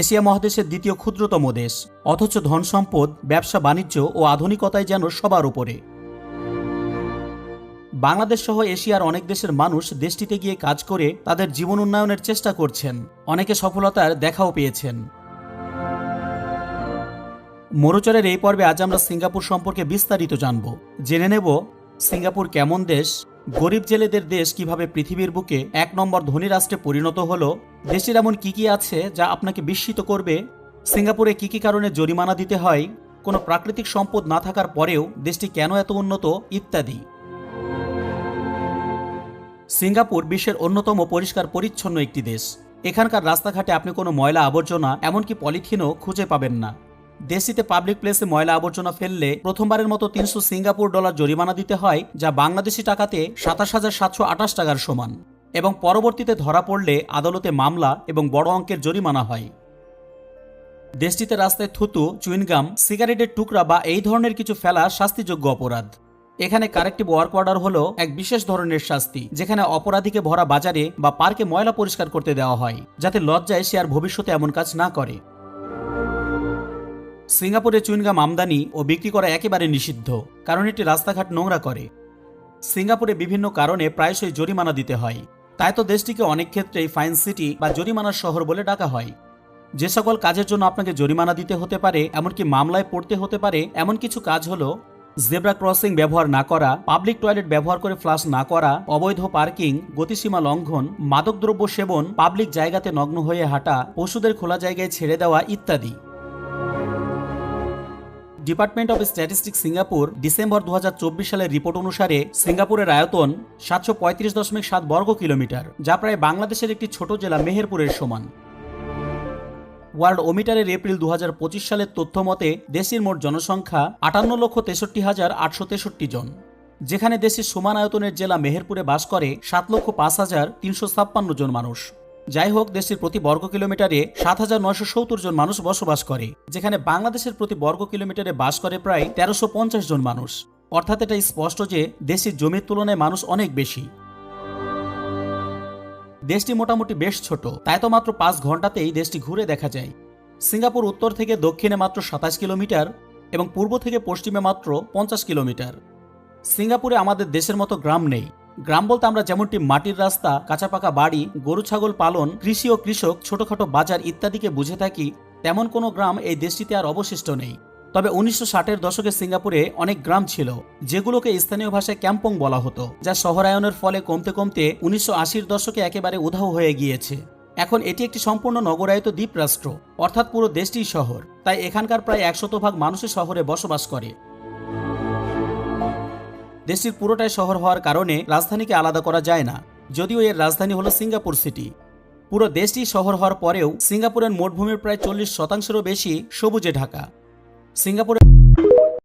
Asia মহাদেশের দ্বিতীয় ক্ষুদ্রতম দেশ। অথচ ধন সম্পদ, ব্যবসা, বাণিজ্য ও আধুনিকতায় যেন সবার উপরে। বাংলাদেশ সহ এশিয়ার অনেক দেশের মানুষ দেশটিতে গিয়ে কাজ করে তাদের জীবন উন্নয়নের চেষ্টা করছেন। অনেকে সফলতার দেখাও পেয়েছেন। মরুচরের এই পর্বে আজ আমরা সিঙ্গাপুর সম্পর্কে বিস্তারিত জানব। জেনে নেব, সিঙ্গাপুর কেমন দেশ? গরিব জেলেদের দেশ কীভাবে পৃথিবীর বুকে এক নম্বর ধনী রাষ্ট্রে পরিণত হলো? দেশের এমন কি কি আছে যা আপনাকে বিস্মিত করবে? সিঙ্গাপুরে কি কি কারণে জরিমানা দিতে হয়? কোনো প্রাকৃতিক সম্পদ না থাকার পরেও দেশটি কেন এত উন্নত? ইত্যাদি। সিঙ্গাপুর বিশ্বের অন্যতম পরিষ্কার পরিচ্ছন্ন একটি দেশ। এখানকার রাস্তাঘাটে আপনি কোনো ময়লা আবর্জনা এমনকি পলিথিনও খুঁজে পাবেন না। দেশটিতে পাবলিক প্লেসে ময়লা আবর্জনা ফেললে প্রথমবারের মতো তিনশো সিঙ্গাপুর ডলার জরিমানা দিতে হয়, যা বাংলাদেশি টাকাতে সাতাশ হাজার সাতশো আঠাশ টাকার সমান এবং পরবর্তীতে ধরা পড়লে আদালতে মামলা এবং বড় অঙ্কের জরিমানা হয়। দেশটিতে রাস্তায় থুতু, চুইনগাম, সিগারেটের টুকরা বা এই ধরনের কিছু ফেলা শাস্তিযোগ্য অপরাধ। এখানে কারেক্টিভ ওয়ার্ক অর্ডার হলো এক বিশেষ ধরনের শাস্তি, যেখানে অপরাধীকে ভরা বাজারে বা পার্কে ময়লা পরিষ্কার করতে দেওয়া হয়, যাতে লজ্জায় সে আর ভবিষ্যতে এমন কাজ না করে। সিঙ্গাপুরে চুইনগাম আমদানি ও বিক্রি করা একেবারে নিষিদ্ধ, কারণ এটি রাস্তাঘাট নোংরা করে। সিঙ্গাপুরে বিভিন্ন কারণে প্রায়শই জরিমানা দিতে হয়। তাই তো দেশটিকে অনেক ক্ষেত্রেই ফাইন সিটি বা জরিমানার শহর বলে ডাকা হয়। যে সকল কাজের জন্য আপনাকে জরিমানা দিতে হতে পারে, এমনকি মামলায় পড়তে হতে পারে, এমন কিছু কাজ হলো জেব্রা ক্রসিং ব্যবহার না করা, পাবলিক টয়লেট ব্যবহার করে ফ্লাশ না করা, অবৈধ পার্কিং, গতিসীমা লঙ্ঘন, মাদকদ্রব্য সেবন, পাবলিক জায়গাতে নগ্ন হয়ে হাঁটা, পশুদের খোলা জায়গায় ছেড়ে দেওয়া ইত্যাদি। Department of statistics Singapore December দু হাজার চব্বিশ সালের রিপোর্ট অনুসারে সিঙ্গাপুরের আয়তন সাতশো পঁয়ত্রিশ দশমিক সাত বর্গ কিলোমিটার, যা প্রায় বাংলাদেশের একটি ছোট জেলা মেহেরপুরের সমান। ওয়ার্ল্ড ওমিটারের এপ্রিল দু হাজার পঁচিশ সালের তথ্য মতে দেশের মোট জনসংখ্যা আটান্ন লক্ষ তেষট্টি হাজার আটশো তেষট্টি জন, যেখানে দেশের সমান আয়তনের জেলা মেহেরপুরে বাস করে সাত লক্ষ পাঁচ হাজার তিনশো ছাপ্পান্ন জন মানুষ। যাই হোক দেশের প্রতি বর্গ কিলোমিটারে সাত হাজার নয়শো সত্তর জন মানুষ বসবাস করে, যেখানে বাংলাদেশের প্রতি বর্গ কিলোমিটারে বাস করে প্রায় তেরোশো পঞ্চাশ জন মানুষ। অর্থাৎ এটা স্পষ্ট যে দেশের জমির তুলনায় মানুষ অনেক বেশি। দেশটি মোটামুটি বেশ ছোট, তাই তো মাত্র পাঁচ ঘন্টাতেই দেশটি ঘুরে দেখা যায়। সিঙ্গাপুর উত্তর থেকে দক্ষিণে মাত্র সাতাশ কিলোমিটার এবং পূর্ব থেকে পশ্চিমে মাত্র পঞ্চাশ কিলোমিটার। সিঙ্গাপুরে আমাদের দেশের মতো গ্রাম নেই গ্রাম বলতে আমরা যেমনটি মাটির রাস্তা কাঁচা পাকা বাড়ি, গরু, ছাগল পালন, কৃষি ও কৃষক, ছোটখাটো বাজার ইত্যাদিকে বুঝে থাকি, তেমন কোনো গ্রাম এই দেশটিতে আর অবশিষ্ট নেই। তবে উনিশশো ষাটের দশকে সিঙ্গাপুরে অনেক গ্রাম ছিল, যেগুলোকে স্থানীয় ভাষায় ক্যাম্পং বলা হতো, যা শহরায়নের ফলে কমতে কমতে উনিশশো আশির দশকে একেবারে উধাও হয়ে গিয়েছে। এখন এটি একটি সম্পূর্ণ নগরায়িত দ্বীপ রাষ্ট্র অর্থাৎ পুরো দেশটিই শহর, তাই এখানকার প্রায় একশত ভাগ মানুষই শহরে বসবাস করে। দেশটির পুরোটাই শহর হওয়ার কারণে রাজধানীকে আলাদা করা যায় না, যদিও এর রাজধানী হলো সিঙ্গাপুর সিটি। পুরো দেশটি শহর হওয়ার পরেও সিঙ্গাপুরের মোট ভূমির প্রায় চল্লিশ শতাংশেরও বেশি সবুজে ঢাকা। সিঙ্গাপুরের